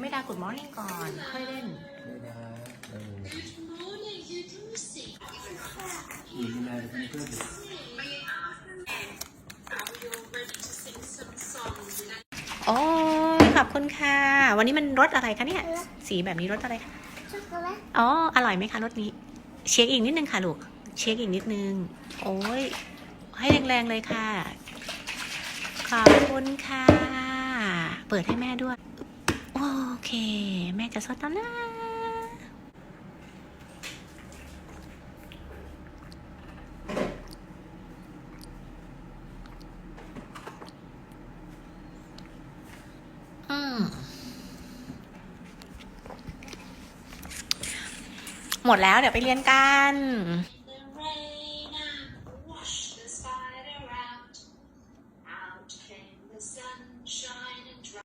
ไม่ได้กดมอร์นิ่งก่อน ค่อยเล่นไม่ได้เอออีกนานจะเพื่อนโอ้ยขอบคุณค่ะ วันนี้มันรสอะไรคะเนี่ย สีแบบนี้รสอะไรคะ ช็อกโกแลตอ๋อ อร่อยไหมคะรสนี้ เช็คอีกนิดนึงค่ะลูก เช็คอีกนิดนึง โอ้ย ให้แรงๆเลยค่ะ ขอบคุณค่ะ เปิดให้แม่ด้วยโอ เค แม่จะสดแล้วนะหมดแล้วเดี๋ยวไปเรียนกัน